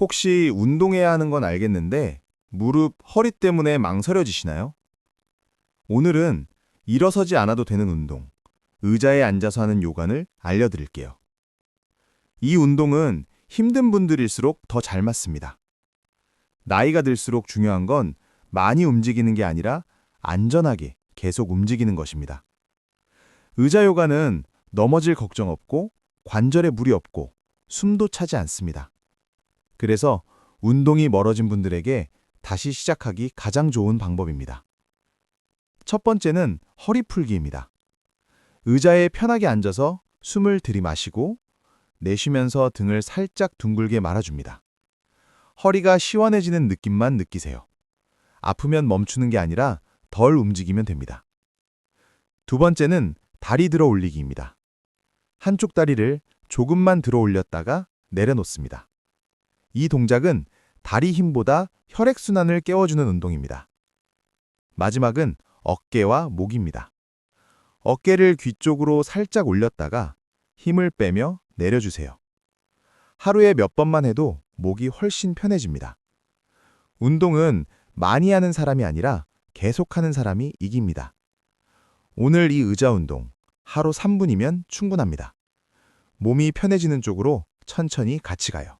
혹시 운동해야 하는 건 알겠는데 무릎, 허리 때문에 망설여지시나요? 오늘은 일어서지 않아도 되는 운동, 의자에 앉아서 하는 요간을 알려드릴게요. 이 운동은 힘든 분들일수록 더 잘 맞습니다. 나이가 들수록 중요한 건 많이 움직이는 게 아니라 안전하게 계속 움직이는 것입니다. 의자 요가는 넘어질 걱정 없고 관절에 무리 없고 숨도 차지 않습니다. 그래서 운동이 멀어진 분들에게 다시 시작하기 가장 좋은 방법입니다. 첫 번째는 허리 풀기입니다. 의자에 편하게 앉아서 숨을 들이마시고 내쉬면서 등을 살짝 둥글게 말아줍니다. 허리가 시원해지는 느낌만 느끼세요. 아프면 멈추는 게 아니라 덜 움직이면 됩니다. 두 번째는 다리 들어 올리기입니다. 한쪽 다리를 조금만 들어 올렸다가 내려놓습니다. 이 동작은 다리 힘보다 혈액순환을 깨워주는 운동입니다. 마지막은 어깨와 목입니다. 어깨를 귀 쪽으로 살짝 올렸다가 힘을 빼며 내려주세요. 하루에 몇 번만 해도 목이 훨씬 편해집니다. 운동은 많이 하는 사람이 아니라 계속하는 사람이 이깁니다. 오늘 이 의자 운동 하루 3분이면 충분합니다. 몸이 편해지는 쪽으로 천천히 같이 가요.